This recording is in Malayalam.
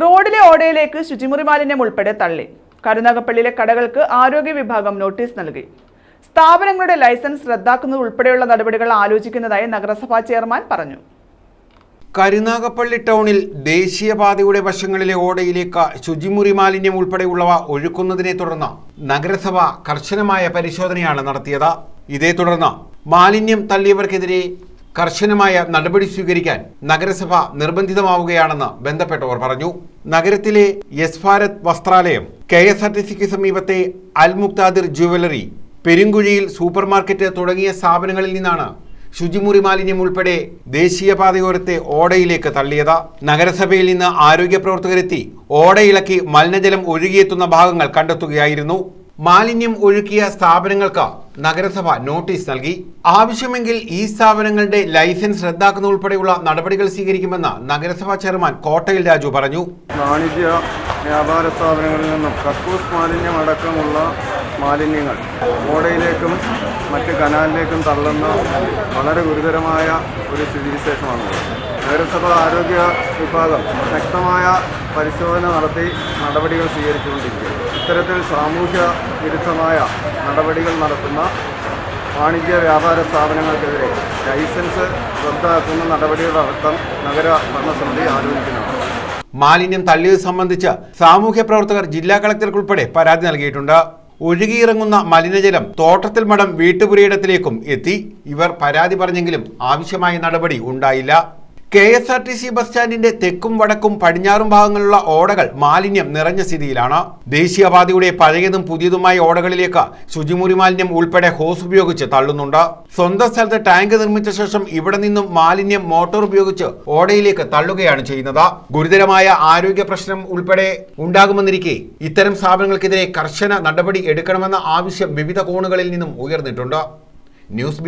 റോഡിലെ ഓടയിലേക്ക് ശുചിമുറി മാലിന്യം ഉൾപ്പെടെ തള്ളി. കരുനാഗപ്പള്ളിയിലെ കടകൾക്ക് ആരോഗ്യ വിഭാഗം നോട്ടീസ് നൽകി. സ്ഥാപനങ്ങളുടെ ലൈസൻസ് റദ്ദാക്കുന്നത് ഉൾപ്പെടെയുള്ള നടപടികൾ ആലോചിക്കുന്നതായി നഗരസഭാ ചെയർമാൻ പറഞ്ഞു. കരുനാഗപ്പള്ളി ടൗണിൽ ദേശീയപാതയുടെ വശങ്ങളിലെ ഓടയിലേക്ക് ശുചിമുറി മാലിന്യം ഉൾപ്പെടെയുള്ളവ ഒഴുക്കുന്നതിനെ തുടർന്ന് നഗരസഭ കർശനമായ പരിശോധനയാണ് നടത്തിയത്. ഇതേ തുടർന്ന് മാലിന്യം തള്ളിയവർക്കെതിരെ കർശനമായ നടപടി സ്വീകരിക്കാൻ നഗരസഭ നിർബന്ധിതമാവുകയാണെന്ന് ബന്ധപ്പെട്ടവർ പറഞ്ഞു. നഗരത്തിലെ Yes Bharat Vasthralayam K S R T സിക്ക് സമീപത്തെ അൽ മുക്താദിർ ജുവലറി പെരുങ്കുഴിയിൽ സൂപ്പർമാർക്കറ്റ് തുടങ്ങിയ സ്ഥാപനങ്ങളിൽ നിന്നാണ് ശുചിമുറി മാലിന്യം ഉൾപ്പെടെ ദേശീയപാതയോരത്തെ ഓടയിലേക്ക് തള്ളിയത്. നഗരസഭയിൽ നിന്ന് ആരോഗ്യ പ്രവർത്തകരെത്തി ഓടയിളക്കി മലിനജലം ഒഴുകിയെത്തുന്ന ഭാഗങ്ങൾ കണ്ടെത്തുകയായിരുന്നു. മാലിന്യം ഒഴുക്കിയ സ്ഥാപനങ്ങൾക്ക് നഗരസഭ നോട്ടീസ് നൽകി. ആവശ്യമെങ്കിൽ ഈ സ്ഥാപനങ്ങളുടെ ലൈസൻസ് റദ്ദാക്കുന്ന ഉൾപ്പെടെയുള്ള നടപടികൾ സ്വീകരിക്കുമെന്ന് നഗരസഭാ ചെയർമാൻ കോട്ടയിൽ രാജു പറഞ്ഞു. വാണിജ്യ വ്യാപാര സ്ഥാപനങ്ങളിൽ നിന്നും കക്കൂസ് മാലിന്യം അടക്കമുള്ള മാലിന്യങ്ങൾ. ഓടയിലേക്കും മറ്റ് കനാലിലേക്കും തള്ളുന്ന വളരെ ഗുരുതരമായ ഒരു സ്ഥിതിവിശേഷമാണ് നഗരസഭ ആരോഗ്യ വിഭാഗം ശക്തമായ പരിശോധന നടത്തി നടപടികൾ സ്വീകരിച്ചുകൊണ്ടിരിക്കുന്നു ഇത്തരത്തിൽ സാമൂഹ്യ വിരുദ്ധമായ നടപടികൾ നടത്തുന്ന വാണിജ്യ വ്യാപാര സ്ഥാപനങ്ങൾക്കെതിരെ ലൈസൻസ് റദ്ദാക്കുന്ന നടപടികളടക്കം നഗര ഭരണസമിതി ആലോചിക്കുന്നതാണ് മാലിന്യം തള്ളിയത് സംബന്ധിച്ച് സാമൂഹ്യ പ്രവർത്തകർ ജില്ലാ കളക്ടർക്കുൾപ്പെടെ പരാതി നൽകിയിട്ടുണ്ട്. ഒഴുകിയിറങ്ങുന്ന മലിനജലം തോട്ടത്തിൽ മഠം വീട്ടുപുരയിടത്തിലേക്കും എത്തി. ഇവർ പരാതി പറഞ്ഞെങ്കിലും ആവശ്യമായ നടപടി ഉണ്ടായില്ല. K S R T C bus സ്റ്റാൻഡിന്റെ തെക്കും വടക്കും പടിഞ്ഞാറും ഭാഗങ്ങളിലുള്ള ഓടകൾ മാലിന്യം നിറഞ്ഞ സ്ഥിതിയിലാണ്. ദേശീയപാതയുടെ പഴയതും പുതിയതുമായ ഓടകളിലേക്ക് ശുചിമുറി മാലിന്യം ഉൾപ്പെടെ ഹോസ് ഉപയോഗിച്ച് തള്ളുന്നുണ്ട്. സ്വന്തം സ്ഥലത്ത് ടാങ്ക് നിർമ്മിച്ച ശേഷം ഇവിടെ നിന്നും മാലിന്യം മോട്ടോർ ഉപയോഗിച്ച് ഓടയിലേക്ക് തള്ളുകയാണ് ചെയ്യുന്നത്. ഗുരുതരമായ ആരോഗ്യ പ്രശ്നം ഉൾപ്പെടെ ഉണ്ടാകുമെന്നിരിക്കെ ഇത്തരം സ്ഥാപനങ്ങൾക്കെതിരെ കർശന നടപടി എടുക്കണമെന്ന ആവശ്യം വിവിധ കോണുകളിൽ നിന്നും ഉയർന്നിട്ടുണ്ട്. ന്യൂസ്